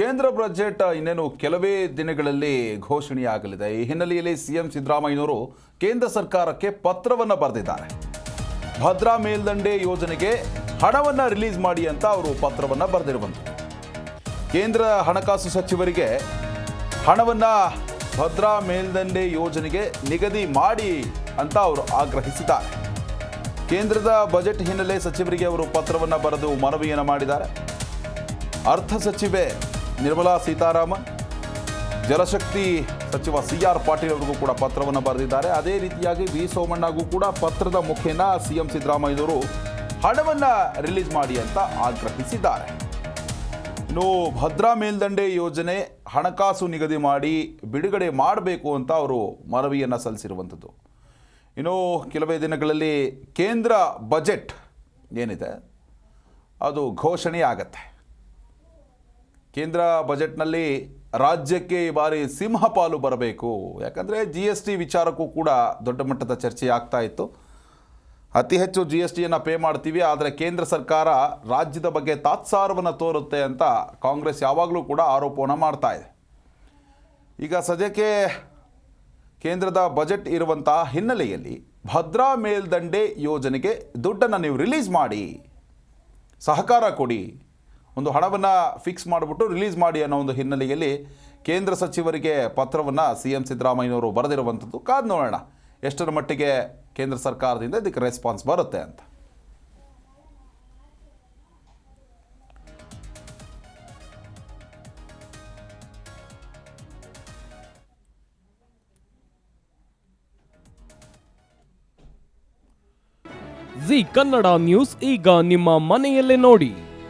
ಕೇಂದ್ರ ಬಜೆಟ್ ಇನ್ನೇನು ಕೆಲವೇ ದಿನಗಳಲ್ಲಿ ಘೋಷಣೆಯಾಗಲಿದೆ. ಈ ಹಿನ್ನೆಲೆಯಲ್ಲಿ ಸಿಎಂ ಸಿದ್ದರಾಮಯ್ಯನವರು ಕೇಂದ್ರ ಸರ್ಕಾರಕ್ಕೆ ಪತ್ರವನ್ನು ಬರೆದಿದ್ದಾರೆ. ಭದ್ರಾ ಮೇಲ್ದಂಡೆ ಯೋಜನೆಗೆ ಹಣವನ್ನು ರಿಲೀಸ್ ಮಾಡಿ ಅಂತ ಅವರು ಪತ್ರವನ್ನು ಬರೆದಿರುವಂಥದ್ದು. ಕೇಂದ್ರ ಹಣಕಾಸು ಸಚಿವರಿಗೆ ಹಣವನ್ನು ಭದ್ರಾ ಮೇಲ್ದಂಡೆ ಯೋಜನೆಗೆ ನಿಗದಿ ಮಾಡಿ ಅಂತ ಅವರು ಆಗ್ರಹಿಸಿದ್ದಾರೆ. ಕೇಂದ್ರದ ಬಜೆಟ್ ಹಿನ್ನೆಲೆ ಸಚಿವರಿಗೆ ಅವರು ಪತ್ರವನ್ನು ಬರೆದು ಮನವಿಯನ್ನು ಮಾಡಿದ್ದಾರೆ. ಅರ್ಥ ಸಚಿವೆ ನಿರ್ಮಲಾ ಸೀತಾರಾಮನ್, ಜಲಶಕ್ತಿ ಸಚಿವ ಸಿ ಆರ್ ಪಾಟೀಲ್ ಅವರಿಗೂ ಕೂಡ ಪತ್ರವನ್ನು ಬರೆದಿದ್ದಾರೆ. ಅದೇ ರೀತಿಯಾಗಿ ವಿ ಸೋಮಣ್ಣಗೂ ಕೂಡ ಪತ್ರದ ಮುಖೇನ ಸಿಎಂ ಸಿದ್ದರಾಮಯ್ಯನವರು ಹಣವನ್ನು ರಿಲೀಸ್ ಮಾಡಿ ಅಂತ ಆಗ್ರಹಿಸಿದ್ದಾರೆ. ಇನ್ನು ಭದ್ರಾ ಮೇಲ್ದಂಡೆ ಯೋಜನೆ ಹಣಕಾಸು ನಿಗದಿ ಮಾಡಿ ಬಿಡುಗಡೆ ಮಾಡಬೇಕು ಅಂತ ಅವರು ಮನವಿಯನ್ನು ಸಲ್ಲಿಸಿರುವಂಥದ್ದು. ಇನ್ನು ಕೆಲವೇ ದಿನಗಳಲ್ಲಿ ಕೇಂದ್ರ ಬಜೆಟ್ ಏನಿದೆ, ಅದು ಘೋಷಣೆ ಆಗತ್ತೆ ಕೇಂದ್ರ ಬಜೆಟ್ನಲ್ಲಿ ರಾಜ್ಯಕ್ಕೆ ಈ ಬಾರಿ ಸಿಂಹಪಾಲು ಬರಬೇಕು. ಯಾಕಂದರೆ ಜಿ ಎಸ್ ಟಿ ವಿಚಾರಕ್ಕೂ ಕೂಡ ದೊಡ್ಡ ಮಟ್ಟದ ಚರ್ಚೆ ಆಗ್ತಾ ಇತ್ತು. ಅತಿ ಹೆಚ್ಚು ಜಿ ಎಸ್ ಟಿಯನ್ನು ಪೇ ಮಾಡ್ತೀವಿ, ಆದರೆ ಕೇಂದ್ರ ಸರ್ಕಾರ ರಾಜ್ಯದ ಬಗ್ಗೆ ತಾತ್ಸಾರವನ್ನು ತೋರುತ್ತೆ ಅಂತ ಕಾಂಗ್ರೆಸ್ ಯಾವಾಗಲೂ ಕೂಡ ಆರೋಪವನ್ನು ಮಾಡ್ತಾ ಇದೆ. ಈಗ ಸದ್ಯಕ್ಕೆ ಕೇಂದ್ರದ ಬಜೆಟ್ ಇರುವಂತಹ ಹಿನ್ನೆಲೆಯಲ್ಲಿ ಭದ್ರಾ ಮೇಲ್ದಂಡೆ ಯೋಜನೆಗೆ ದುಡ್ಡನ್ನು ನೀವು ರಿಲೀಸ್ ಮಾಡಿ. ಸಹಕಾರ ಕೊಡಿ. ಒಂದು ಹಣವನ್ನು ಫಿಕ್ಸ್ ಮಾಡಿಬಿಟ್ಟು ರಿಲೀಸ್ ಮಾಡಿ ಅನ್ನೋ ಒಂದು ಹಿನ್ನೆಲೆಯಲ್ಲಿ ಕೇಂದ್ರ ಸಚಿವರಿಗೆ ಪತ್ರವನ್ನು ಸಿ ಎಂ ಸಿದ್ದರಾಮಯ್ಯನವರು ಬರೆದಿರುವಂಥದ್ದು ಕಾದು ನೋಡೋಣ. ಎಷ್ಟರ ಮಟ್ಟಿಗೆ ಕೇಂದ್ರ ಸರ್ಕಾರದಿಂದ ಇದಕ್ಕೆ ರೆಸ್ಪಾನ್ಸ್ ಬರುತ್ತೆ ಅಂತ. ಜಿ ಕನ್ನಡ ನ್ಯೂಸ್ ಈಗ ನಿಮ್ಮ ಮನೆಯಲ್ಲೇ ನೋಡಿ.